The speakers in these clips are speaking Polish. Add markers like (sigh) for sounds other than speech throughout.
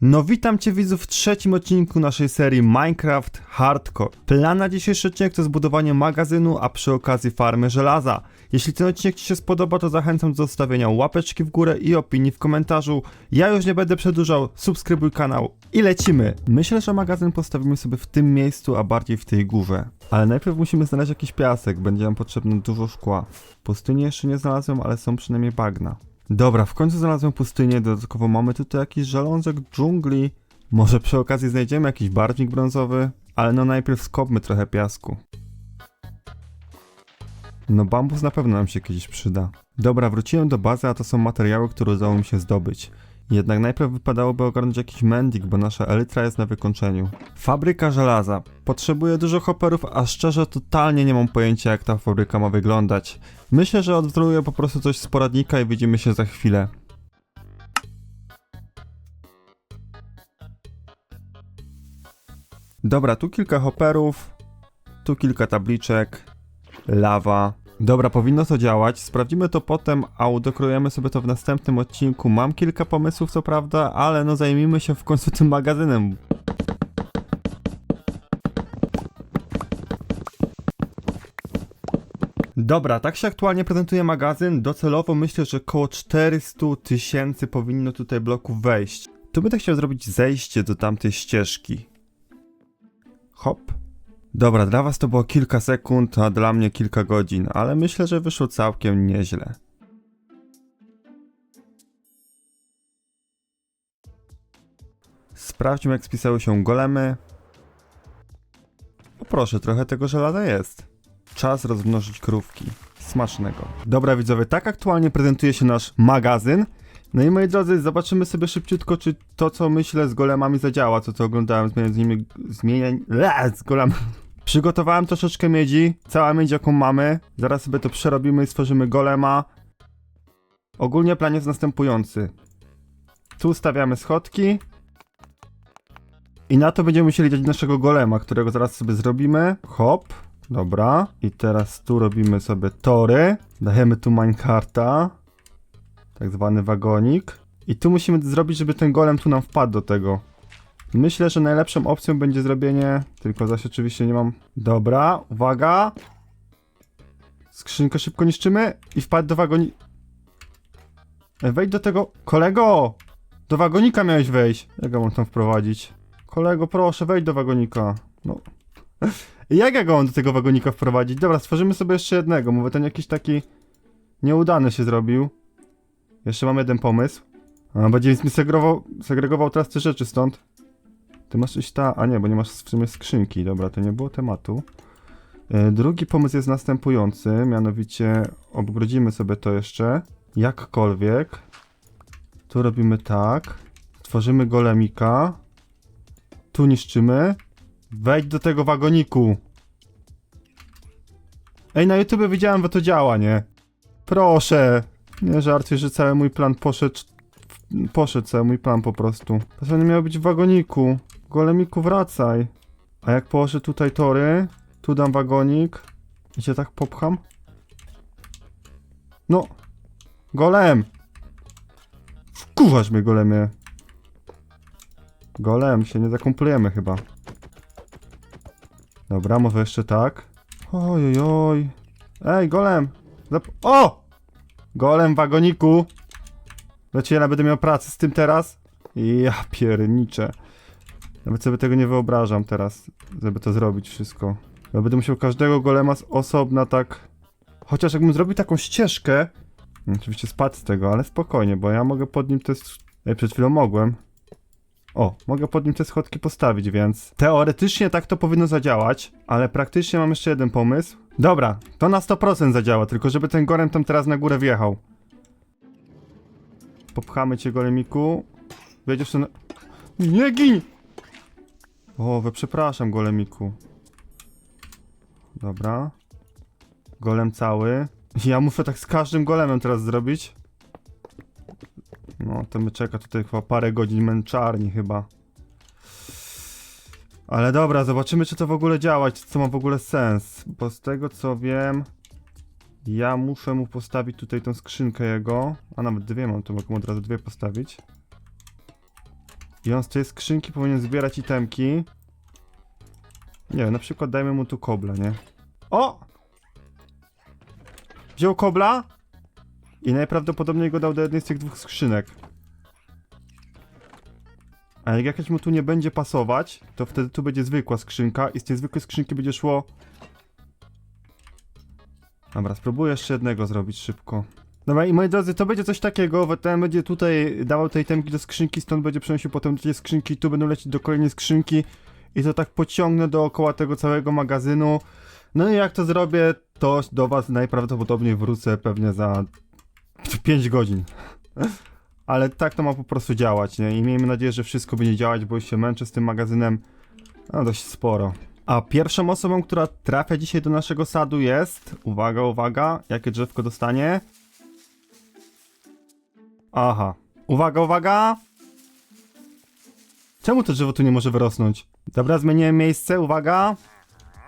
No witam Cię widzów w trzecim odcinku naszej serii Minecraft Hardcore. Plan na dzisiejszy odcinek to zbudowanie magazynu, a przy okazji farmy żelaza. Jeśli ten odcinek Ci się spodoba, to zachęcam do zostawienia łapeczki w górę i opinii w komentarzu. Ja już nie będę przedłużał, subskrybuj kanał i lecimy. Myślę, że magazyn postawimy sobie w tym miejscu, a bardziej w tej górze. Ale najpierw musimy znaleźć jakiś piasek, będzie nam potrzebne dużo szkła. Pustyni jeszcze nie znalazłem, ale są przynajmniej bagna. Dobra, w końcu znalazłem pustynię, dodatkowo mamy tutaj jakiś żalązek dżungli. Może przy okazji znajdziemy jakiś barwnik brązowy, ale no najpierw skopmy trochę piasku. No bambus na pewno nam się kiedyś przyda. Dobra, wróciłem do bazy, a to są materiały, które udało mi się zdobyć. Jednak najpierw wypadałoby ogarnąć jakiś mending, bo nasza elytra jest na wykończeniu. Fabryka żelaza. Potrzebuję dużo hopperów, a szczerze totalnie nie mam pojęcia jak ta fabryka ma wyglądać. Myślę, że odwzóruję po prostu coś z poradnika i widzimy się za chwilę. Dobra, tu kilka hopperów, tu kilka tabliczek, lawa. Dobra, powinno to działać. Sprawdzimy to potem, a udokrojemy sobie to w następnym odcinku. Mam kilka pomysłów, co prawda, ale no zajmijmy się w końcu tym magazynem. Dobra, tak się aktualnie prezentuje magazyn. Docelowo myślę, że około 400 tysięcy powinno tutaj bloków wejść. Tu będę chciał zrobić zejście do tamtej ścieżki. Hop. Dobra, dla was to było kilka sekund, a dla mnie kilka godzin, ale myślę, że wyszło całkiem nieźle. Sprawdźmy, jak spisały się golemy. O proszę, trochę tego żelaza jest. Czas rozmnożyć krówki. Smacznego. Dobra widzowie, tak aktualnie prezentuje się nasz magazyn. No i moi drodzy, zobaczymy sobie szybciutko, czy to co myślę z golemami zadziała, co to oglądałem, z nimi, zmieniać, z golem. Przygotowałem troszeczkę miedzi, cała miedź jaką mamy. Zaraz sobie to przerobimy i stworzymy golema. Ogólnie plan jest następujący. Tu stawiamy schodki. I na to będziemy musieli dać naszego golema, którego zaraz sobie zrobimy. Hop. Dobra. I teraz tu robimy sobie tory. Dajemy tu minecarta. Tak zwany wagonik. I tu musimy zrobić, żeby ten golem tu nam wpadł do tego. Myślę, że najlepszą opcją będzie zrobienie... Tylko zaś oczywiście nie mam... Dobra, uwaga. Skrzynkę szybko niszczymy i wpadł do wagoni... E, Wejdź do tego... Kolego! Do wagonika miałeś wejść. Jak go mam tam wprowadzić? Kolego, proszę, wejdź do wagonika. No... (laughs) Jak ja go mam do tego wagonika wprowadzić? Dobra, stworzymy sobie jeszcze jednego. Mówię, ten jakiś taki nieudany się zrobił. Jeszcze mam jeden pomysł. A, będzie mi segregował, segregował teraz te rzeczy stąd. Ty masz coś ta... A nie, bo nie masz w sumie skrzynki. Dobra, to nie było tematu. E, drugi pomysł jest następujący, mianowicie obgrodzimy sobie to jeszcze. Jakkolwiek. Tu robimy tak. Tworzymy golemika. Tu niszczymy. Wejdź do tego wagoniku. Ej, na YouTube widziałem, że to działa, nie? Proszę. Nie żartuj, że cały mój plan poszedł... Poszedł cały mój plan po prostu. To nie miało być w wagoniku. Golemiku, wracaj. A jak położę tutaj tory, tu dam wagonik i cię tak popcham? No. Golem! Wkurzasz mnie, golemie. Golem, się nie zakumplujemy chyba. Dobra, może jeszcze tak. Oj, oj, oj. Ej, golem! Zap o! Golem wagoniku! Ja będę miał pracę z tym teraz? Ja pierniczę. Nawet sobie tego nie wyobrażam teraz, żeby to zrobić wszystko. Ja będę musiał każdego golema z osobna tak... Chociaż jakbym zrobił taką ścieżkę... Oczywiście spadł z tego, ale spokojnie, bo ja mogę pod nim te... sch- Ej, przed chwilą mogłem. O, mogę pod nim te schodki postawić, więc... Teoretycznie tak to powinno zadziałać, ale praktycznie mam jeszcze jeden pomysł. Dobra, to na 100% zadziała, tylko żeby ten gorem tam teraz na górę wjechał. Popchamy cię, golemiku. Wjedziesz tu na... Nie gin! O, we przepraszam, golemiku. Dobra. Golem cały. Ja muszę tak z każdym golemem teraz zrobić. To mnie czeka tutaj chyba parę godzin męczarni chyba. Ale dobra, zobaczymy czy to w ogóle działa, czy co ma w ogóle sens. Bo z tego co wiem, ja muszę mu postawić tutaj tą skrzynkę jego. A nawet dwie mam, to mogę mu od razu dwie postawić. I on z tej skrzynki powinien zbierać itemki. Nie wiem, na przykład dajmy mu tu kobla, nie? O! Wziął kobla i najprawdopodobniej go dał do jednej z tych dwóch skrzynek. A jak jakaś mu tu nie będzie pasować, to wtedy tu będzie zwykła skrzynka i z tej zwykłej skrzynki będzie szło... Dobra, spróbuję jeszcze jednego zrobić szybko. Dobra, i moi drodzy, to będzie coś takiego, ten będzie tutaj dawał tej temki do skrzynki, stąd będzie przenosił potem do tej skrzynki, tu będą lecieć do kolejnej skrzynki i to tak pociągnę dookoła tego całego magazynu. No i jak to zrobię, to do was najprawdopodobniej wrócę pewnie za 5 godzin. Ale tak to ma po prostu działać, nie? I miejmy nadzieję, że wszystko będzie działać, bo już się męczę z tym magazynem no, dość sporo. A pierwszą osobą, która trafia dzisiaj do naszego sadu jest... Uwaga, uwaga, jakie drzewko dostanie? Aha. Uwaga, uwaga! Czemu to drzewo tu nie może wyrosnąć? Dobra, zmieniłem miejsce, uwaga.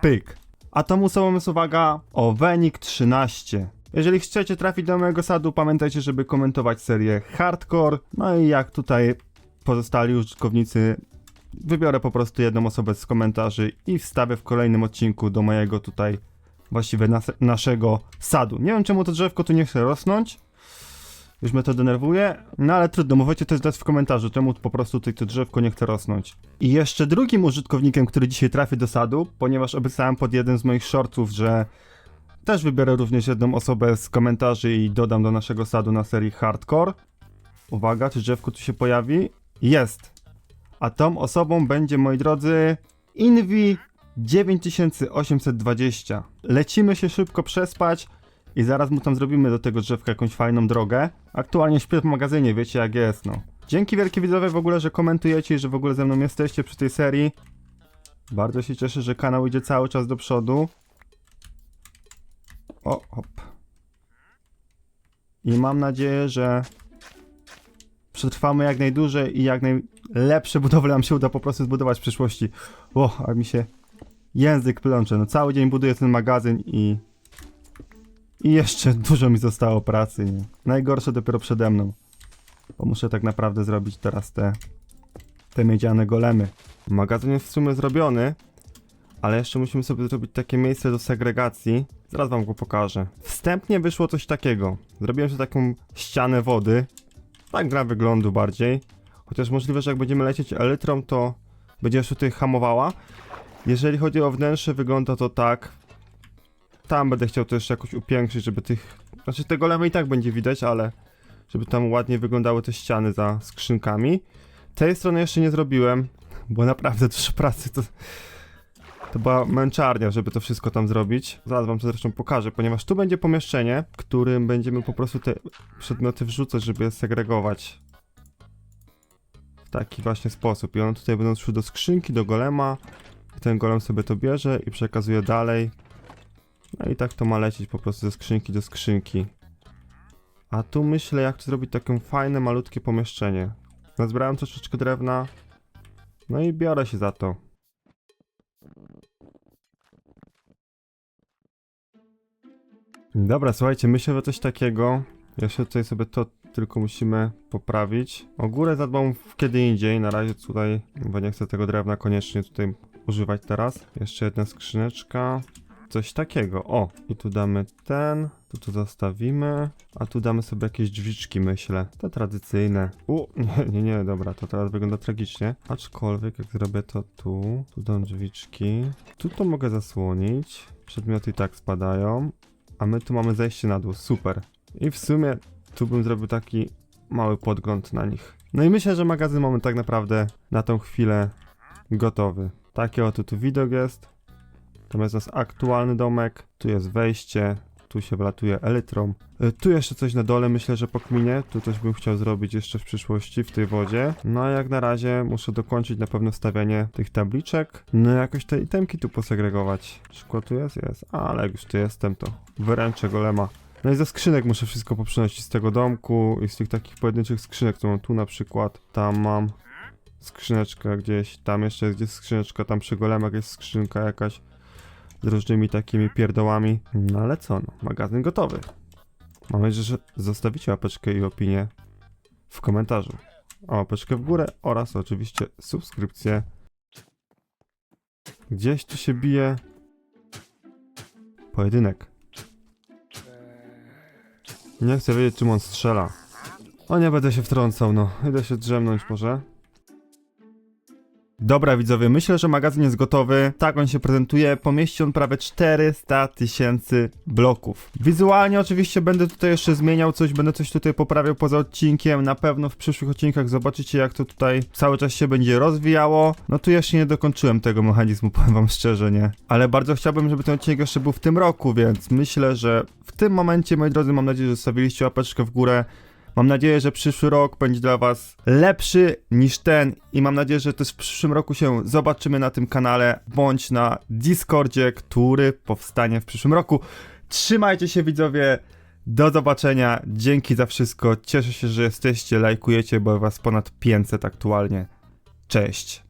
Pyk. A tą osobą jest, uwaga, Owenik 13. Jeżeli chcecie trafić do mojego sadu, pamiętajcie, żeby komentować serię Hardcore. No i jak tutaj pozostali użytkownicy, wybiorę po prostu jedną osobę z komentarzy i wstawię w kolejnym odcinku do mojego tutaj, właściwie nas naszego sadu. Nie wiem czemu to drzewko tu nie chce rosnąć. Już mnie to denerwuje, no ale trudno, możecie też dać w komentarzu, czemu po prostu tutaj to drzewko nie chce rosnąć. I jeszcze drugim użytkownikiem, który dzisiaj trafi do sadu, ponieważ obiecałem pod jeden z moich shortów, że też wybiorę również jedną osobę z komentarzy i dodam do naszego sadu na serii Hardcore. Uwaga, czy drzewko tu się pojawi? Jest! A tą osobą będzie, moi drodzy, Invi 9820. Lecimy się szybko przespać i zaraz mu tam zrobimy do tego drzewka jakąś fajną drogę. Aktualnie śpię w magazynie, wiecie jak jest, no. Dzięki wielkie widzowie w ogóle, że komentujecie i że w ogóle ze mną jesteście przy tej serii. Bardzo się cieszę, że kanał idzie cały czas do przodu. O, hop. I mam nadzieję, że przetrwamy jak najdłużej i jak najlepsze budowle nam się uda po prostu zbudować w przyszłości. O, a mi się język plącze. No cały dzień buduję ten magazyn i... I jeszcze dużo mi zostało pracy, nie? Najgorsze dopiero przede mną. Bo muszę tak naprawdę zrobić teraz te... Te miedziane golemy. Magazyn jest w sumie zrobiony, ale jeszcze musimy sobie zrobić takie miejsce do segregacji. Zaraz wam go pokażę. Wstępnie wyszło coś takiego. Zrobiłem sobie taką ścianę wody. Tak dla wyglądu bardziej. Chociaż możliwe, że jak będziemy lecieć elytrą, to będzie jeszcze tutaj hamowała. Jeżeli chodzi o wnętrze, wygląda to tak. Tam będę chciał to jeszcze jakoś upiększyć, żeby tych... Znaczy te golemy i tak będzie widać, ale... Żeby tam ładnie wyglądały te ściany za skrzynkami. Tej strony jeszcze nie zrobiłem, bo naprawdę dużo pracy to... To była męczarnia, żeby to wszystko tam zrobić. Zaraz wam to zresztą pokażę, ponieważ tu będzie pomieszczenie, w którym będziemy po prostu te przedmioty wrzucać, żeby je segregować. W taki właśnie sposób. I one tutaj będą szły do skrzynki, do golema. I ten golem sobie to bierze i przekazuje dalej. No i tak to ma lecieć po prostu ze skrzynki do skrzynki. A tu myślę, jak to zrobić takie fajne, malutkie pomieszczenie. Nazbierałem troszeczkę drewna. No i biorę się za to. Dobra, słuchajcie, myślę, że coś takiego. Jeszcze tutaj sobie to tylko musimy poprawić. O górę zadbam kiedy indziej. Na razie tutaj, bo nie chcę tego drewna koniecznie tutaj używać teraz. Jeszcze jedna skrzyneczka. Coś takiego. O, i tu damy ten. Tu to zostawimy. A tu damy sobie jakieś drzwiczki, myślę. Te tradycyjne. U, (laughs) nie, nie, nie, dobra, to teraz wygląda tragicznie. Aczkolwiek, jak zrobię to tu, tu dam drzwiczki. Tu to mogę zasłonić. Przedmioty i tak spadają. A my tu mamy zejście na dół, super. I w sumie tu bym zrobił taki mały podgląd na nich. No i myślę, że magazyn mamy tak naprawdę na tą chwilę gotowy. Taki oto tu widok jest. Tam jest aktualny domek. Tu jest wejście. Tu się wlatuje elytrą. Y, Tu jeszcze coś na dole myślę, że pokminie. Tu coś bym chciał zrobić jeszcze w przyszłości w tej wodzie. No a jak na razie muszę dokończyć na pewno stawianie tych tabliczek. No jakoś te itemki tu posegregować. Szkło tu jest? Jest. Ale jak już tu jestem, to wyręczę golema. No i ze skrzynek muszę wszystko poprzynosić z tego domku i z tych takich pojedynczych skrzynek, co mam tu na przykład. Tam mam skrzyneczkę gdzieś, tam jeszcze jest gdzieś skrzyneczka, tam przy golemach jest skrzynka jakaś z różnymi takimi pierdołami. No ale co, no, magazyn gotowy. Mam nadzieję, że zostawicie łapeczkę i opinię w komentarzu. o łapeczkę w górę oraz oczywiście subskrypcję. Gdzieś tu się bije pojedynek. Nie chcę wiedzieć, czym on strzela. O nie będę się wtrącał, no. Idę się drzemnąć może. Dobra widzowie, myślę, że magazyn jest gotowy. Tak on się prezentuje. Pomieści on prawie 400 tysięcy bloków. Wizualnie oczywiście będę tutaj jeszcze zmieniał coś, będę coś tutaj poprawiał poza odcinkiem. Na pewno w przyszłych odcinkach zobaczycie jak to tutaj cały czas się będzie rozwijało. No tu jeszcze nie dokończyłem tego mechanizmu, (laughs) powiem wam szczerze, nie? Ale bardzo chciałbym, żeby ten odcinek jeszcze był w tym roku, więc myślę, że w tym momencie, moi drodzy, mam nadzieję, że zostawiliście łapeczkę w górę. Mam nadzieję, że przyszły rok będzie dla Was lepszy niż ten i mam nadzieję, że też w przyszłym roku się zobaczymy na tym kanale bądź na Discordzie, który powstanie w przyszłym roku. Trzymajcie się widzowie, do zobaczenia, dzięki za wszystko, cieszę się, że jesteście, lajkujecie, bo Was ponad 500 aktualnie. Cześć!